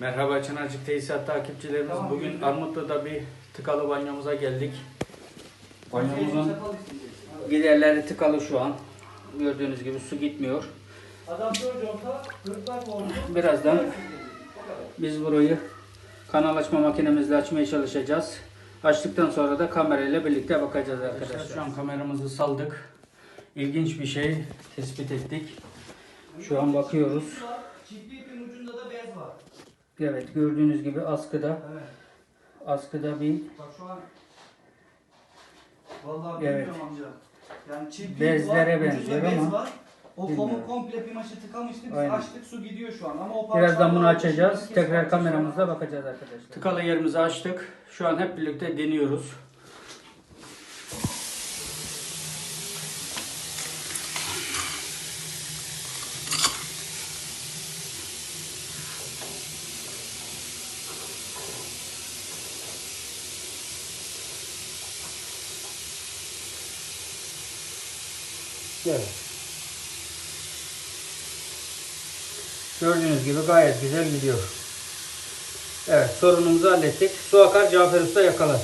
Merhaba Çınarcık Tesisat takipçilerimiz. Bugün Armutlu'da bir tıkalı banyomuza geldik. Banyomuzun giderleri tıkalı şu an. Gördüğünüz gibi su gitmiyor. Birazdan biz burayı kanal açma makinemizle açmaya çalışacağız. Açtıktan sonra da kamerayla birlikte bakacağız arkadaşlar. Şu an kameramızı saldık. İlginç bir şey tespit ettik. Şu an bakıyoruz. Çiftli ipin ucunda da bez var. Evet gördüğünüz gibi askıda Evet. askıda bir Bak şu an Vallahi Evet. bilmiyorum amca. Yani çiftli Bezlere var, benziyor bez ama var. O bilmiyorum. fomu komple pimaşı tıkamıştık. Biz Aynen. açtık su gidiyor şu an ama o Birazdan bunu açacağız. Tekrar kameramızla bakacağız arkadaşlar. Tıkalı yerimizi açtık. Şu an hep birlikte deniyoruz. Evet. Gördüğünüz gibi gayet güzel gidiyor. Evet sorunumuzu hallettik. Su akar Cafer Usta yakalar.